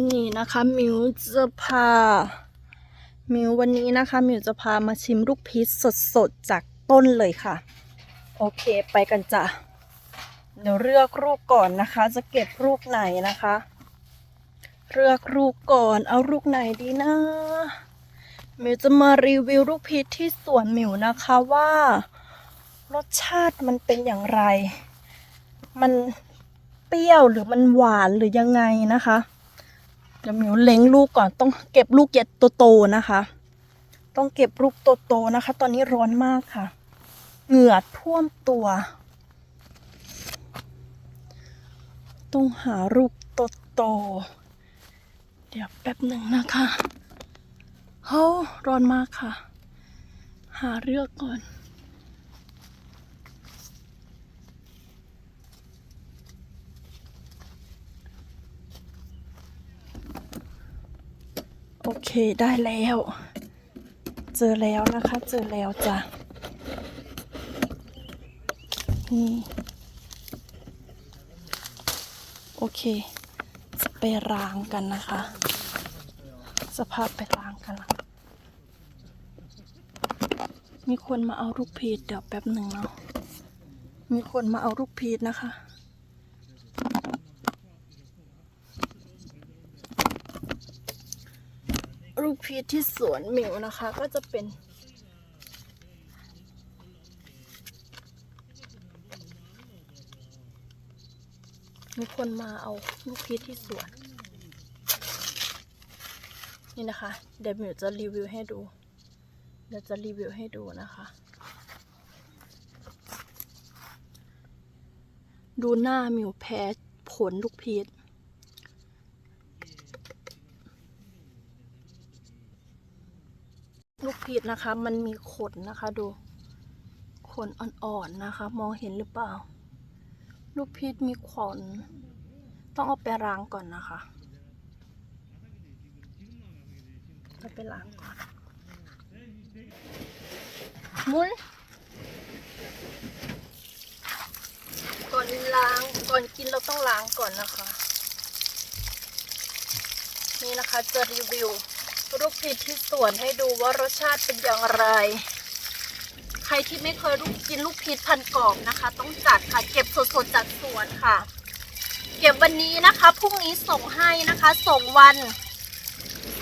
วันนี้นะคะมิวจะพามิววันนี้นะคะมิวจะพามาชิมลูกพีชสดๆจากต้นเลยค่ะ โอเคไปกันจ้ะเดี๋ยวเลือกรูปก่อนนะคะ จะเก็บรูปไหนนะคะเลือกรูปก่อนเอารูปไหนดีนะมิวจะมารีวิวลูกพีชที่สวนมิวนะคะว่า รสชาติมันเป็นอย่างไร มันเปรี้ยวหรือมันหวานหรือยังไงนะคะ เดี๋ยวมิวเล็งลูกก่อนต้องเก็บลูกเย็ดโตๆนะคะ ต้องเก็บลูกโตๆนะคะ ตอนนี้ร้อนมากค่ะ เหงื่อท่วมตัว ต้องหาลูกโตๆเดี๋ยวแป๊บหนึ่งนะคะเฮ้ร้อนมากค่ะ หาเลือกก่อน โอเคได้แล้ว เจอแล้วนะคะ เจอแล้วจ้ะนี่โอเค จะไปล้างกันนะคะ สภาพไปล้างกันละมีคนมาเอาลูกพีชเดี๋ยวแป๊บหนึ่งเนาะมีคนมาเอาลูกพีชนะคะ ลูกพีชที่สวนหมิวนะคะ ก็จะเป็น มีคนมาเอาลูกพีชที่สวน นี่นะคะ เดี๋ยวหมิวจะรีวิวให้ดู เดี๋ยวจะรีวิวให้ดูนะคะ ดูหน้าหมิวแพ้ผลลูกพีช ลูกพีชนะคะ มันมีขนนะคะ ดู ขนอ่อนๆนะคะ มองเห็นหรือเปล่า ลูกพีชมีขน ต้องเอาไปล้างก่อนนะคะเอาไปล้างก่อนมุนก่อนล้างก่อนกินเราต้องล้างก่อนนะคะ นี่นะคะจะรีวิว ลูกพีดที่สวนให้ดูว่ารสชาติเป็นอย่างไร ใครที่ไม่เคยกินลูกพีชพันกรอบนะคะ ต้องจัดค่ะ เก็บสดๆจากสวนค่ะ เก็บวันนี้นะคะพรุ่งนี้ส่งให้นะคะ ส่งวัน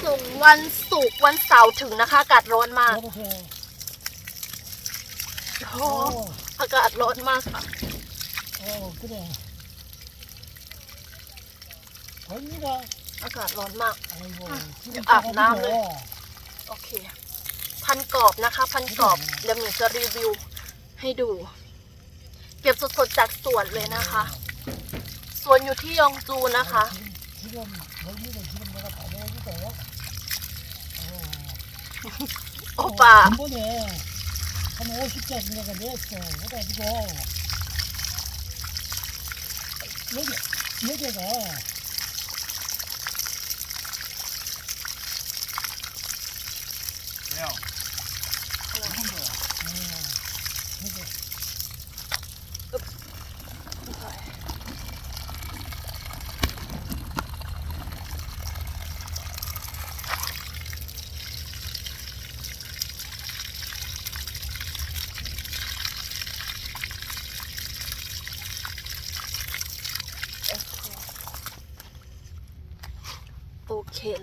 ส่งวันศุกร์วันเสาร์ถึงนะคะอากาศร้อนมากโอ้โหโอากาศร้อนมากค่ะโอ้ก็ได้คนนี้ก็ อากาศร้อนมากจะอาบน้ำเลย โอเค พันกรอบนะคะ พันกรอบ เดี๋ยวหนูจะรีวิวให้ดู เก็บสดๆจากสวนเลยนะคะ สวนอยู่ที่ยองจูนะคะโอป่า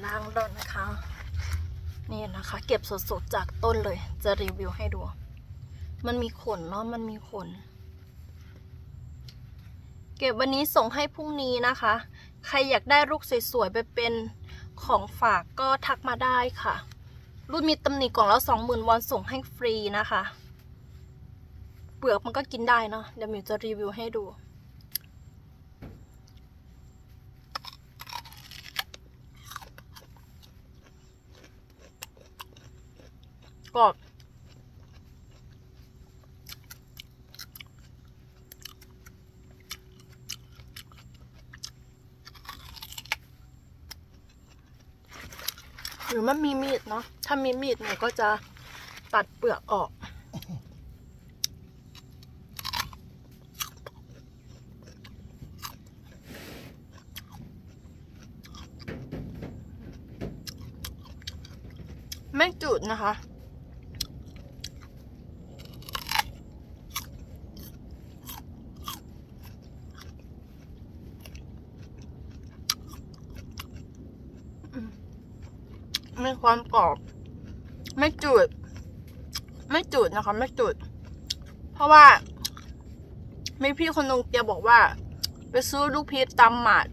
ล้างแล้วนะคะ นี่นะคะ เก็บสดๆจากต้นเลย จะรีวิวให้ดู มันมีขนเนาะมันมีขน เก็บวันนี้ส่งให้พรุ่งนี้นะคะ ใครอยากได้ลูกสวยๆไปเป็นของฝากก็ทักมาได้ค่ะ รุ่นมีตำหนิกล่องละสองหมื่นวอนส่งให้ฟรีนะคะ เปลือกมันก็กินได้เนาะเดี๋ยวมิวจะรีวิวให้ดู กรหรือมันมีมีดเนาะ ถ้ามีมีดเนี่ยก็จะตัดเปลือกออก ไม่จุดนะคะ มีความกรอบ ไม่จืด ไม่จืดนะคะ ไม่จืด เพราะว่ามีพี่คนนึงแกบอกว่า ไปซื้อลูกพีชตามหมาด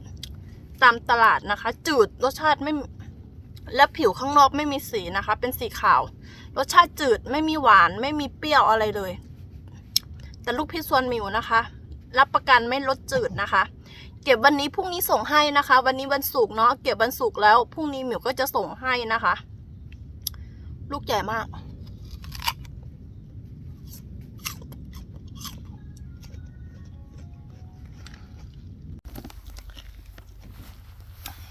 ตามตลาดนะคะ จืดรสชาติไม่ และผิวข้างนอกไม่มีสีนะคะ เป็นสีขาว รสชาติจืดไม่มีหวานไม่มีเปรี้ยวอะไรเลย แต่ลูกพีชส่วนมิวนะคะ รับประกันไม่รสจืดนะคะ เก็บวันนี้พรุ่งนี้ส่งให้นะคะ วันนี้วันศุกร์เนาะเก็บวันศุกร์แล้วพรุ่งนี้หมิวก็จะส่งให้นะคะ ลูกใหญ่มาก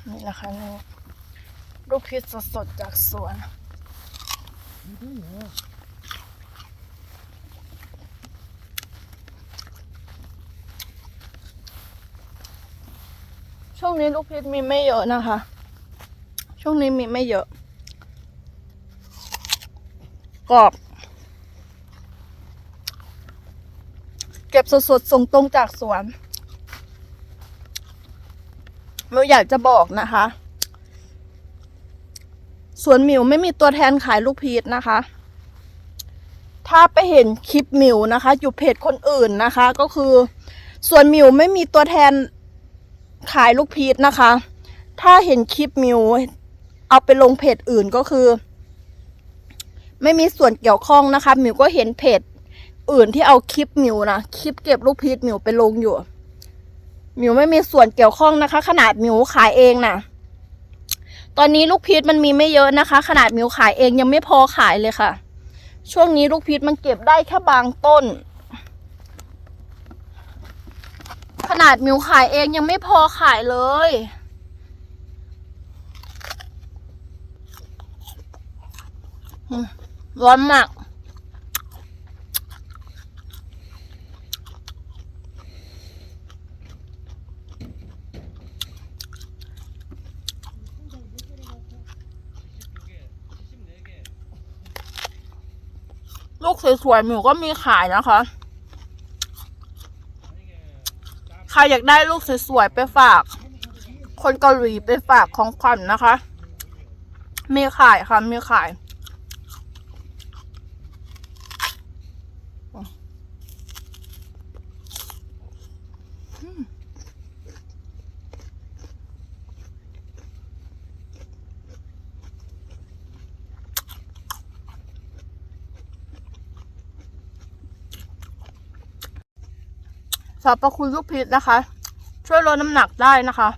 นี่นะคะนี่ลูกพีชสดๆจากสวน วงนี้ลูกพีชมีไม่เยอะนะคะ ช่วงนี้มีไม่เยอะ กรอบ เก็บสดๆ ส่งตรงจากสวนมิวอยากจะบอกนะคะ สวนหมิวไม่มีตัวแทนขายลูกพีชนะคะ ถ้าไปเห็นคลิปหมิวนะคะ อยู่เพจคนอื่นนะคะ ก็คือ สวนหมิวไม่มีตัวแทน ขายลูกพีชนะคะ ถ้าเห็นคลิปมิว เอาไปลงเพจอื่นก็คือ ไม่มีส่วนเกี่ยวข้องนะคะมิวก็เห็นเพจอื่นที่เอาคลิปมิวนะคลิปเก็บลูกพีชมิวไปลงอยู่มิวไม่มีส่วนเกี่ยวข้องนะคะ ขนาดมิวขายเองนะตอนนี้ลูกพีชมันมีไม่เยอะนะคะ ขนาดมิวขายเองยังไม่พอขายเลยค่ะ ช่วงนี้ลูกพีชมันเก็บได้แค่บางต้น ข นาดมิวขายเองยังไม่พอขายเลย ร้อนมาก ลูกสวยๆหมิวก็มีขายนะคะ ใค รอยากได้ลูกสวยๆไปฝาก คนเกาหลีไปฝากของขวัญนนะคะ มีขายค่ะมีขาย สรรพคุณลูกพีชนะคะ ช่วยลดน้ำหนักได้นะคะ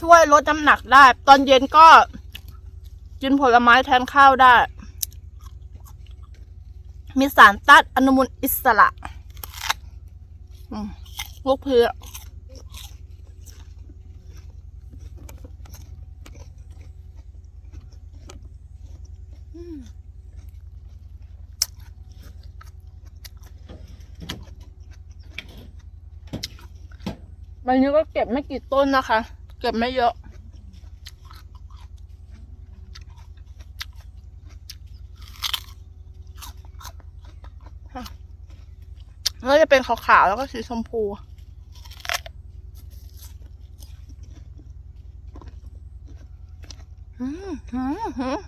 ช่วยลดน้ำหนักได้ ตอนเย็นก็กินผลไม้แทนข้าวได้ มีสารต้านอนุมูลอิสระ ลูกพีชอืม วันนี้ก็เก็บไม่กี่ต้นนะคะ เก็บไม่เยอะ แล้วจะเป็นขาวๆแล้วก็สีชมพูอืมอืมอืม